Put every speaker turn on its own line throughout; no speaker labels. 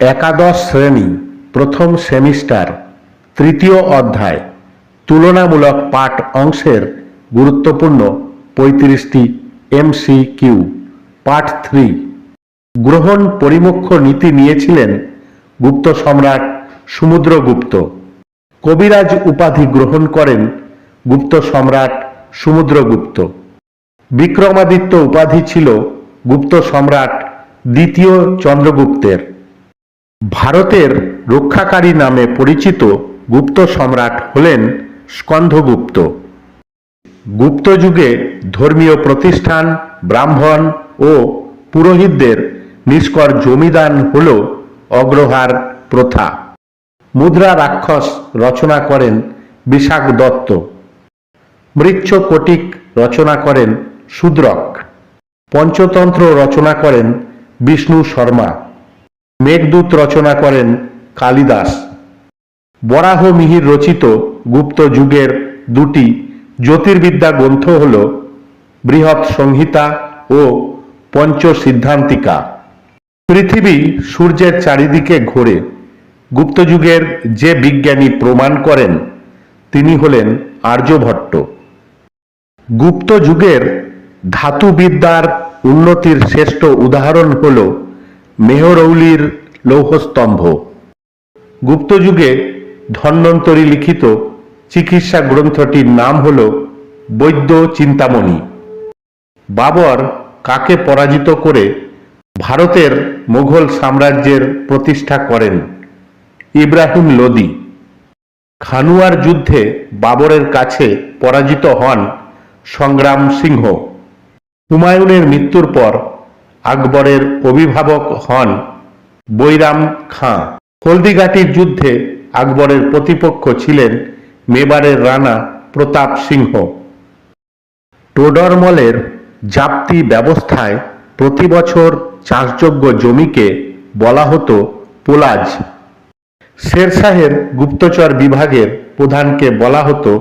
একাদশ শ্রেণি, প্রথম সেমিস্টার, তৃতীয় অধ্যায়, তুলনামূলক পাঠ অংশের গুরুত্বপূর্ণ পঁয়ত্রিশটি এমসি কিউ পাঠ থ্রি। গ্রহণ পরিমুখ্য নীতি নিয়েছিলেন গুপ্ত সম্রাট সমুদ্রগুপ্ত। কবিরাজ উপাধি গ্রহণ করেন গুপ্ত সম্রাট সমুদ্রগুপ্ত। বিক্রমাদিত্য উপাধি ছিল গুপ্ত সম্রাট দ্বিতীয় চন্দ্রগুপ্তের। ভারতের রক্ষাকারী নামে পরিচিত গুপ্ত সম্রাট হলেন স্কন্ধগুপ্ত। গুপ্ত যুগে ধর্মীয় প্রতিষ্ঠান, ব্রাহ্মণ ও পুরোহিতদের নিষ্কর জমিদান হল অগ্রহার প্রথা। মুদ্রা রাক্ষস রচনা করেন বিশাখ দত্ত। মৃচ্ছ কটিক রচনা করেন শূদ্রক। পঞ্চতন্ত্র রচনা করেন বিষ্ণু শর্মা। মেঘদূত রচনা করেন কালিদাস। বরাহ মিহির রচিত গুপ্ত যুগের দুটি জ্যোতির্বিদ্যা গ্রন্থ হল বৃহৎ সংহিতা ও পঞ্চ সিদ্ধান্তিকা পৃথিবী সূর্যের চারিদিকে ঘোরে। গুপ্তযুগের যে বিজ্ঞানী প্রমাণ করেন, তিনি হলেন আর্যভট্ট। গুপ্ত যুগের ধাতুবিদ্যার উন্নতির শ্রেষ্ঠ উদাহরণ হল মেহরৌলির লৌহস্তম্ভ। গুপ্ত যুগে ধন্বন্তরী লিখিত চিকিৎসা গ্রন্থটির নাম হল বৈদ্য চিন্তামণি। বাবর কাকে পরাজিত করে ভারতের মুঘল সাম্রাজ্যের প্রতিষ্ঠা করেন? ইব্রাহিম লোদি। খানুয়ার যুদ্ধে বাবরের কাছে পরাজিত হন সংগ্রাম সিংহ। হুমায়ুনের মৃত্যুর পর আকবরের অভিভাবক হন বৈরাম খাঁ। হলদিঘাটির যুদ্ধে আকবরের প্রতিপক্ষ ছিলেন মেবারের রানা প্রতাপ সিংহ। টোডরমলের জাপ্তি ব্যবস্থায় প্রতি বছর চাষযোগ্য জমিকে বলা হতো পোলাজ। শেরশাহের গুপ্তচর বিভাগের প্রধানকে বলা হতো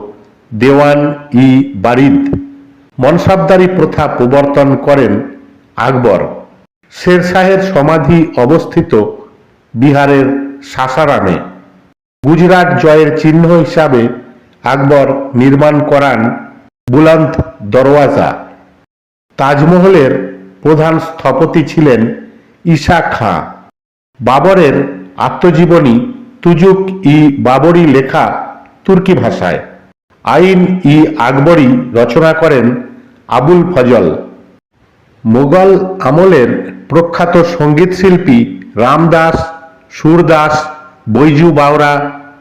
দেওয়ান ই বারিদ। মনসাবদারি প্রথা প্রবর্তন করেন আকবর। শেরশাহের সমাধি অবস্থিত বিহারের সাসারামে। গুজরাট জয়ের চিহ্ন হিসাবে আকবর নির্মাণ করান বুলন্দ দরওয়াজা। তাজমহলের প্রধান স্থপতি ছিলেন ঈশা খাঁ। বাবরের আত্মজীবনী তুজুক ই বাবরি লেখা তুর্কি ভাষায়। আইন ই আকবরী রচনা করেন আবুল ফজল। মোগল আমলের প্রখ্যাত সঙ্গীতশিল্পী রামদাস, সুরদাস, বৈজু বাওরা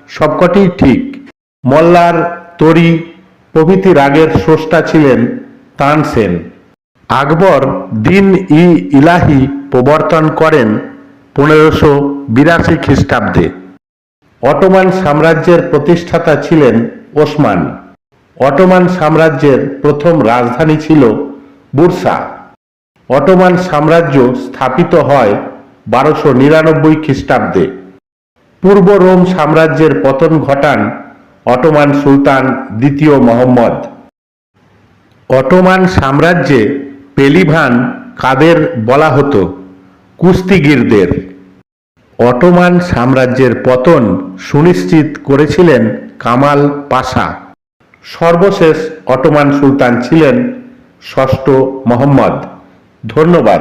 সবকটি ঠিক। মল্লার তরি প্রভৃতি রাগের স্রষ্টা ছিলেন তানসেন আকবর দিন ই ইলাহি প্রবর্তন করেন পনেরোশো বিরাশি খ্রিস্টাব্দে। অটোমান সাম্রাজ্যের প্রতিষ্ঠাতা ছিলেন ওসমান। অটোমান সাম্রাজ্যের প্রথম রাজধানী ছিল বুরসা। অটোমান সাম্রাজ্য স্থাপিত হয় বারোশো নিরানব্বই খ্রিস্টাব্দে। পূর্ব রোম সাম্রাজ্যের পতন ঘটান অটোমান সুলতান দ্বিতীয় মোহাম্মদ। অটোমান সাম্রাজ্যে পেলিভান কাদের বলা হতো? কুস্তিগিরদের। অটোমান সাম্রাজ্যের পতন সুনিশ্চিত করেছিলেন কামাল পাশা। সর্বশেষ অটোমান সুলতান ছিলেন ষষ্ঠ মোহাম্মদ। ধন্যবাদ।